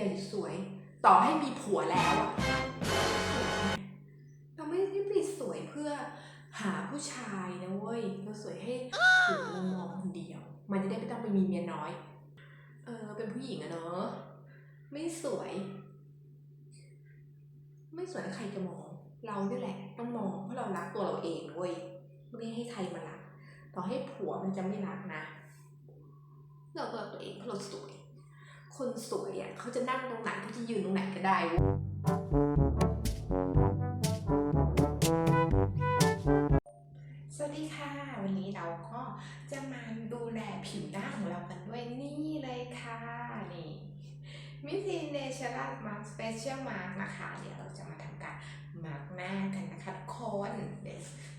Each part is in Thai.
อย่าสวย ต่อให้มีผัวแล้วอะเราไม่ได้ไปสวยเพื่อหาผู้ชายนะเว้ยเราสวยให้ผัวเรามองคนเดียว มันจะได้ไม่ต้องไปมีเมียน้อย เออเป็นผู้หญิงอะเนอะไม่สวย ไม่สวยใครจะมอง เราเนี่ยแหละ ต้องมองเพราะเรารักตัวเราเองเว้ยไม่ได้ให้ใครมารักต่อให้ผัวมันจะไม่รักนะ เราก็รักตัวเองเพราะเราสวย คนสวยอะเขาจะนั่งตรงไหนเขาจะยืนตรงไหนก็ได้สวัสดีค่ะ วันนี้เราก็จะมาดูแลผิวหน้าของเรากันด้วยนี่เลยค่ะ นี่มิสซิเนเชอรัลมาร์สเปเชียลมาร์กนะคะ เดี๋ยวเราจะมาทำการมาร์กหน้ากันนะคะทุกคน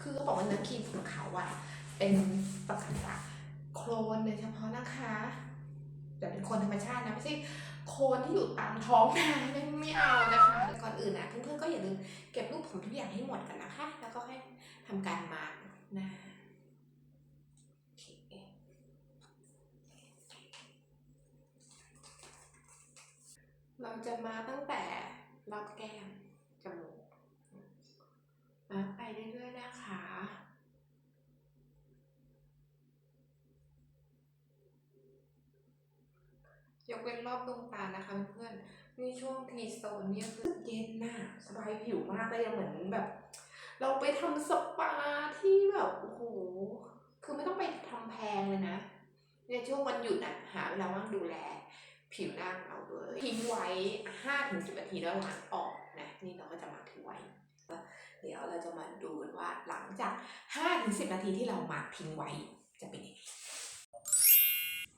คือเขาบอกว่าเนื้อครีมของเขาอะเป็นสกัดจากโคลนโดยเฉพาะนะคะ คนธรรมชาตินะไม่ใช่โคนที่อยู่ตามท้องนาไม่ไม่เอานะคะก่อนอื่นนะเพื่อนๆก็อย่าลืมเก็บรูปผมทุกอย่างให้หมดกันนะคะ แล้วก็ให้ทำการมาร์กน้าโอเราจะมาตั้งแต่รอบแก้มจมูกมาไปเรื่อยๆนะคะ ยกเว้นรอบดวงตานะคะเพื่อนนี่ช่วงทีโซนเนี่ยคือเย็นน่ะสบายผิวมากเลยอะเหมือนแบบ เราไปทำสปาที่แบบโอ้โหคือไม่ต้องไปทำแพงเลยนะ ในช่วงวันหยุดน่ะหาเวลาว่างดูแล ผิวหน้าของเราเลยทิ้งไว้ห้าถึงสิบนาทีแล้วล้างออกนะนี่เราก็จะมาทิ้งไว้เดี๋ยวเราจะมาดูกันว่าหลังจากห้าถึงสิบนาทีที่เราหมาทิ้งไว้จะเป็นยังไง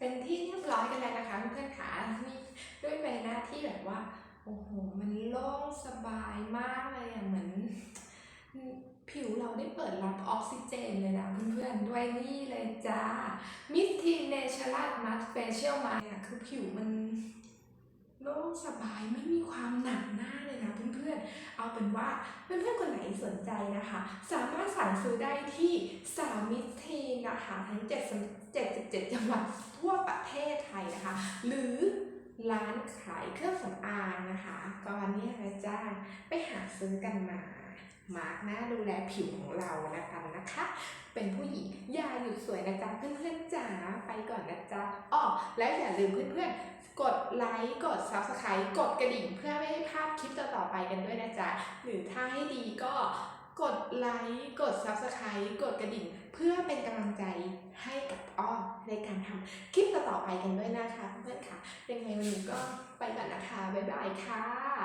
เป็นที่เรียบร้อยกันแล้วนะคะเพื่อนๆขานี่ด้วยใบหน้าที่แบบว่าโอ้โหมันโล่งสบายมากเลยอะเหมือน ผิวเราได้เปิดรับออกซิเจนเลยนะเพื่อนๆด้วยนี่เลยจ้ามิสทีเนเชอรัลมาสเฟเชียลมาเนี่ยคือผิวมันโล่งสบายไม่มีความหนักหน้าเลยนะเพื่อนๆ เอาเป็นว่าเพื่อนๆคนไหนสนใจนะคะ สามารถสั่งซื้อได้ที่สาวมิสทีนนะคะทั้ง7 77 จังหวัดทั่วประเทศไทยนะคะ หรือร้านขายเครื่องสำอางนะคะ ก็นนี้นะจ้าไปหาซื้อกันมา มาร์กหน้าดูแลผิวของเรานะคะนะคะ เป็นผู้หญิงอย่าหยุดสวยนะจ๊ะเพื่อนๆจ๋าไปก่อนนะจ๊ะอ้อแล้วอย่าลืมเพื่อนๆ กดไลค์กด subscribe กดกระดิ่งเพื่อไม่ให้พลาดคลิปต่อๆไปกันด้วยนะจ๊ะหรือถ้าให้ดีก็กดไลค์กด subscribe กดกระดิ่ง เพื่อเป็นกำลังใจให้กับอ้อในการทำคลิปต่อๆไปกันด้วยนะคะเพื่อนๆค่ะยังไงวันนี้ก็ไปก่อนนะคะบ๊ายบายค่ะ